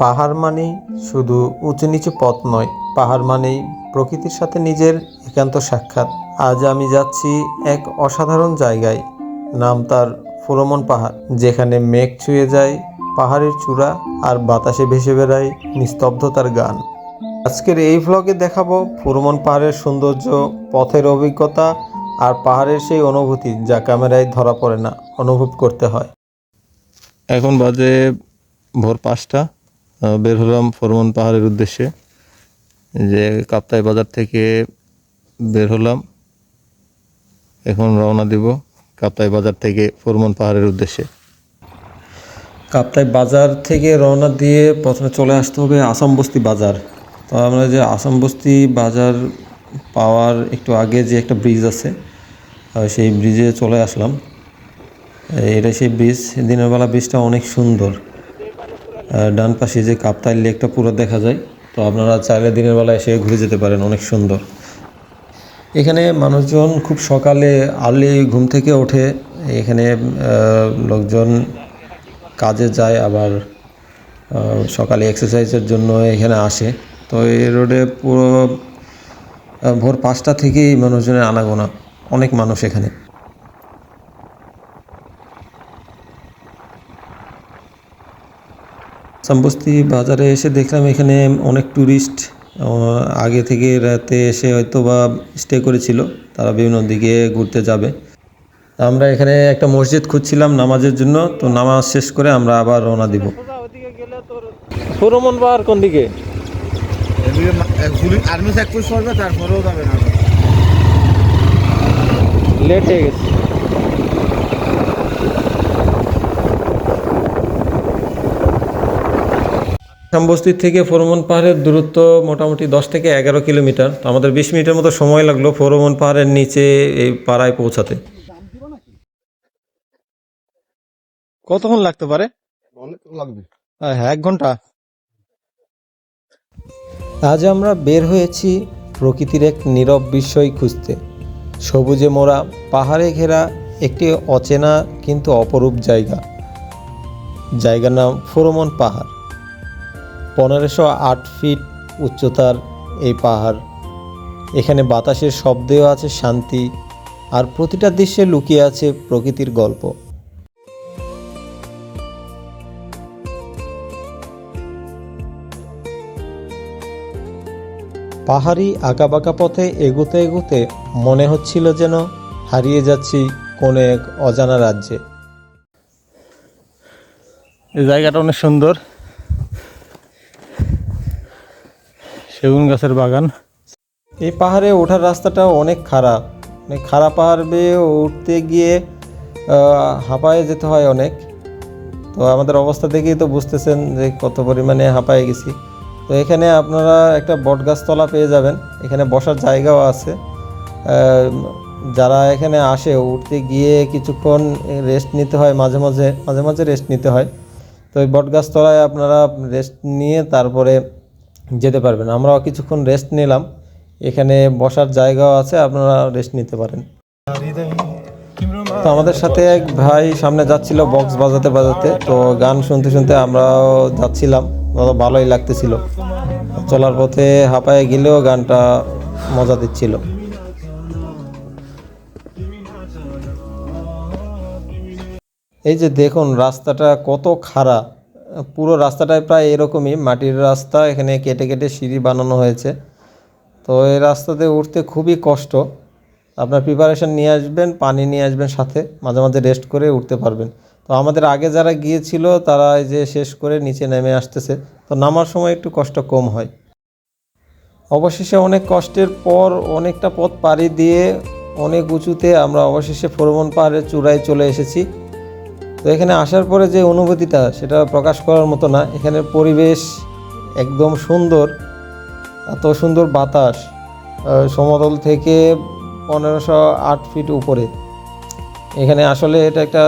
পাহাড় মানেই শুধু উঁচু নিচু পথ নয়, পাহাড় মানেই প্রকৃতির সাথে নিজের একান্ত সাক্ষাৎ। আজ আমি যাচ্ছি এক অসাধারণ জায়গায়, নাম তার ফুরমন পাহাড়, যেখানে মেঘ ছুঁয়ে যায়, পাহাড়ের চূড়া আর বাতাসে ভেসে বেড়ায় নিস্তব্ধতার গান। আজকের এই ভ্লগে দেখাবো ফুরমন পাহাড়ের সৌন্দর্য, পথের অভিজ্ঞতা আর পাহাড়ের সেই অনুভূতি যা ক্যামেরায় ধরা পড়ে না, অনুভব করতে হয়। এখন বাজে ভোর পাঁচটা। বের হলাম ফরমন পাহাড়ের উদ্দেশ্যে। যে কাপ্তাই বাজার থেকে বের হলাম। এখন রওনা দিব কাপ্তাই বাজার থেকে ফরমন পাহাড়ের উদ্দেশ্যে। কাপ্তাই বাজার থেকে রওনা দিয়ে প্রথমে চলে আসতে হবে আসাম বস্তি বাজার। তো আমরা যে আসাম বস্তি বাজার পাওয়ার একটু আগে যে একটা ব্রিজ আছে সেই ব্রিজে চলে আসলাম। এটা সেই ব্রিজ। দিনের বেলা ব্রিজটা অনেক সুন্দর। ডান পাশে যে কাপ্তাই লেকটা পুরো দেখা যায়, তো আপনারা চাইলে দিনের বেলা এসে ঘুরে যেতে পারেন, অনেক সুন্দর। এখানে মানুষজন খুব সকালে আর্লি ঘুম থেকে ওঠে, এখানে লোকজন কাজে যায়, আবার সকালে এক্সারসাইজের জন্য এখানে আসে। তো এই রোডে পুরো ভোর পাঁচটা থেকেই মানুষজনের আনাগোনা, অনেক মানুষ এখানে। সাম্বস্তি বাজারে এসে দেখলাম এখানে অনেক ট্যুরিস্ট আগে থেকে রাতে এসে হয়তো বা স্টে করেছিল তারা বিভিন্ন দিকে ঘুরতে যাবে। আমরা এখানে একটা মসজিদ খুঁজছিলাম নামাজের জন্য তো নামাজ শেষ করে আমরা আবার রওনা দিব। সুরমন বার কোন দিকে? আর্মি তারপরেও যাবে না। লেট হয়ে গেছে। শ্যামবস্তি থেকে ফোরমন পাহাড়ের দূরত্ব মোটামুটি দশ থেকে এগারো কিলোমিটার। তো আমাদের বিশ মিনিটের মতো সময় লাগল ফোরমন পাহাড়ের নিচে এই পাড়ায় পৌঁছাতে। কতক্ষণ লাগতে পারে? লাগবে। হ্যাঁ এক ঘণ্টা। আজ আমরা বের হয়েছি প্রকৃতির এক নীরব বিস্ময় খুঁজতে। সবুজে মোড়া পাহাড়ে ঘেরা একটি অচেনা কিন্তু অপরূপ জায়গা। জায়গার নাম ফোরমন পাহাড়। পনেরোশো আট ফিট উচ্চতার এই পাহাড়। এখানে বাতাসের শব্দেও আছে শান্তি আর প্রতিটা দৃশ্যে লুকিয়ে আছে প্রকৃতির গল্প। পাহাড়ি আঁকাবাঁকা পথে এগোতে এগোতে মনে হচ্ছিল যেন হারিয়ে যাচ্ছি কোনো এক অজানা রাজ্যে। এই জায়গাটা অনেক সুন্দর। সেগুন গাছের বাগান। এই পাহাড়ে ওঠার রাস্তাটা অনেক খারাপ। অনেক খারাপ পাহাড় বেয়ে উঠতে গিয়ে হাঁপায়ে যেতে হয় অনেক। তো আমাদের অবস্থা দেখেই তো বুঝতেছেন যে কত পরিমাণে হাঁপায়ে গেছি। তো এখানে আপনারা একটা বটগাছতলা পেয়ে যাবেন। এখানে বসার জায়গাও আছে। যারা এখানে আসে, উঠতে গিয়ে কিছুক্ষণ রেস্ট নিতে হয়, মাঝে মাঝে মাঝে মাঝে রেস্ট নিতে হয়। তো এই বটগাছতলায় আপনারা রেস্ট নিয়ে তারপরে যেতে পারবেন। আমরাও কিছুক্ষণ রেস্ট নিলাম। এখানে বসার জায়গাও আছে, আপনারা রেস্ট নিতে পারেন। তো আমাদের সাথে এক ভাই সামনে যাচ্ছিল বক্স বাজাতে বাজাতে। তো গান শুনতে শুনতে আমরাও যাচ্ছিলাম। ভালোই লাগতেছিল। চলার পথে হাঁপায়ে গেলেও গানটা মজা দিচ্ছিল। এই যে দেখুন, রাস্তাটা কত খাড়া। পুরো রাস্তাটায় প্রায় এরকমই। মাটির রাস্তা, এখানে কেটে কেটে সিঁড়ি বানানো হয়েছে। তো এই রাস্তাতে উঠতে খুবই কষ্ট। আপনার প্রিপারেশন নিয়ে আসবেন, পানি নিয়ে আসবেন সাথে, মাঝে মাঝে রেস্ট করে উঠতে পারবেন। তো আমাদের আগে যারা গিয়েছিল, তারা এই যে শেষ করে নিচে নেমে আসতেছে। তো নামার সময় একটু কষ্ট কম হয়। অবশেষে অনেক কষ্টের পর অনেকটা পথ পাড়ি দিয়ে অনেক উঁচুতে আমরা অবশেষে ফোরমন পাহাড়ের চূড়ায় চলে এসেছি। তো এখানে আসার পরে যে অনুভূতিটা, সেটা প্রকাশ করার মতো না। এখানের পরিবেশ একদম সুন্দর, এত সুন্দর বাতাস সমতল থেকে পনেরোশো আট ফিট উপরে। এখানে আসলে এটা একটা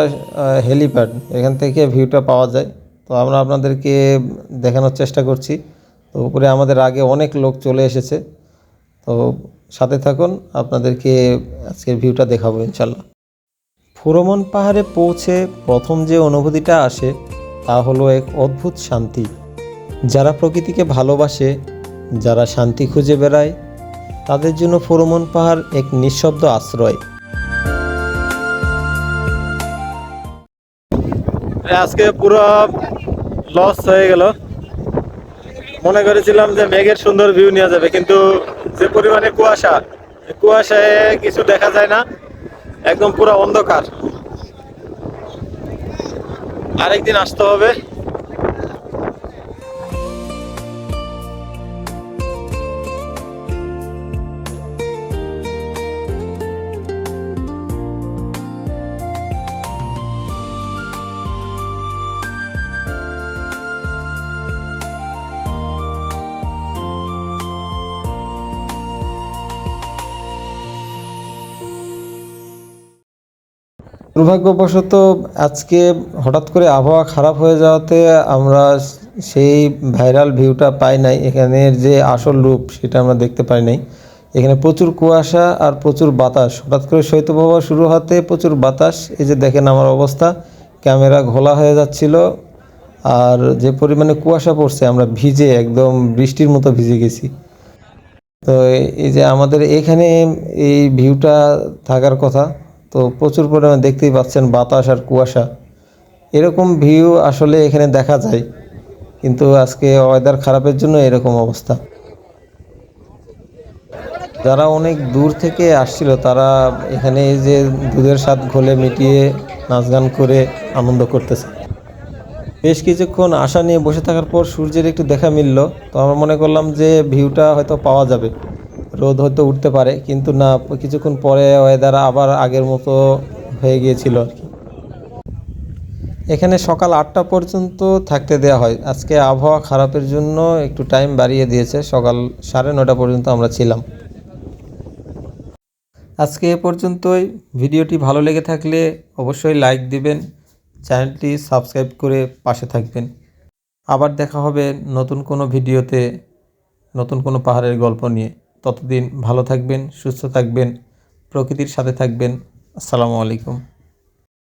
হেলিপ্যাড এখান থেকে ভিউটা পাওয়া যায়। তো আমরা আপনাদেরকে দেখানোর চেষ্টা করছি। তো উপরে আমাদের আগে অনেক লোক চলে এসেছে। তো সাথে থাকুন, আপনাদেরকে আজকের ভিউটা দেখাবো ইনশাল্লাহ। ফুরমন পাহাড়ে পৌঁছে প্রথম যে অনুভূতিটা আসে তা হলো এক অদ্ভুত শান্তি। যারা প্রকৃতিকে ভালোবাসে, যারা শান্তি খুঁজে বেড়ায়, তাদের জন্য ফুরমন পাহাড় এক নিঃশব্দ আশ্রয়। আজকে পুরো লস হয়ে গেল। মনে করেছিলাম যে মেঘের সুন্দর ভিউ নেওয়া যাবে, কিন্তু যে পরিমাণে কুয়াশা, কুয়াশায় কিছু দেখা যায় না। একদম পুরো অন্ধকার। আরেকদিন আসতে হবে। দুর্ভাগ্যবশত আজকে হঠাৎ করে আবহাওয়া খারাপ হয়ে যাওয়াতে আমরা সেই ভাইরাল ভিউটা পাই নাই। এখানের যে আসল রূপ সেটা আমরা দেখতে পাই নাই। এখানে প্রচুর কুয়াশা আর প্রচুর বাতাস। হঠাৎ করে শৈত্যপ্রবাহ শুরু হতে প্রচুর বাতাস। এই যে দেখেন আমার অবস্থা, ক্যামেরা ঘোলা হয়ে যাচ্ছিল আর যে পরিমাণে কুয়াশা পড়ছে, আমরা ভিজে একদম বৃষ্টির মতো ভিজে গেছি। তো এই যে আমাদের এখানে এই ভিউটা থাকার কথা তো প্রচুর পরিমাণে দেখতেই পাচ্ছেন বাতাস আর কুয়াশা। এরকম ভিউ আসলে এখানে দেখা যায়, কিন্তু আজকে ওয়েদার খারাপের জন্য এরকম অবস্থা। যারা অনেক দূর থেকে আসছিল, তারা এখানে এই যে দুধের স্বাদ ঘোলে মিটিয়ে নাচ গান করে আনন্দ করতেছে। বেশ কিছুক্ষণ আশা নিয়ে বসে থাকার পর সূর্যের একটু দেখা মিলল, তো আমরা মনে করলাম যে ভিউটা হয়তো পাওয়া যাবে। রোদ হয়তো উঠতে পারে, কিন্তু না, কিছুক্ষণ পরে ওয়েদার আবার আগের মতো হয়ে গিয়েছিল আর কি। এখানে সকাল আটটা পর্যন্ত থাকতে দেওয়া হয়। আজকে আবহাওয়া খারাপের জন্য একটু টাইম বাড়িয়ে দিয়েছে। সকাল সাড়ে নটা পর্যন্ত আমরা ছিলাম। আজকে এ পর্যন্তই। ভিডিওটি ভালো লেগে থাকলে অবশ্যই লাইক দিবেন চ্যানেলটি সাবস্ক্রাইব করে পাশে থাকবেন। আবার দেখা হবে নতুন কোনো ভিডিওতে, নতুন কোনো পাহাড়ের গল্প নিয়ে। ততদিন ভালো থাকবেন সুস্থ থাকবেন প্রকৃতির সাথে থাকবেন। আসসালামু আলাইকুম।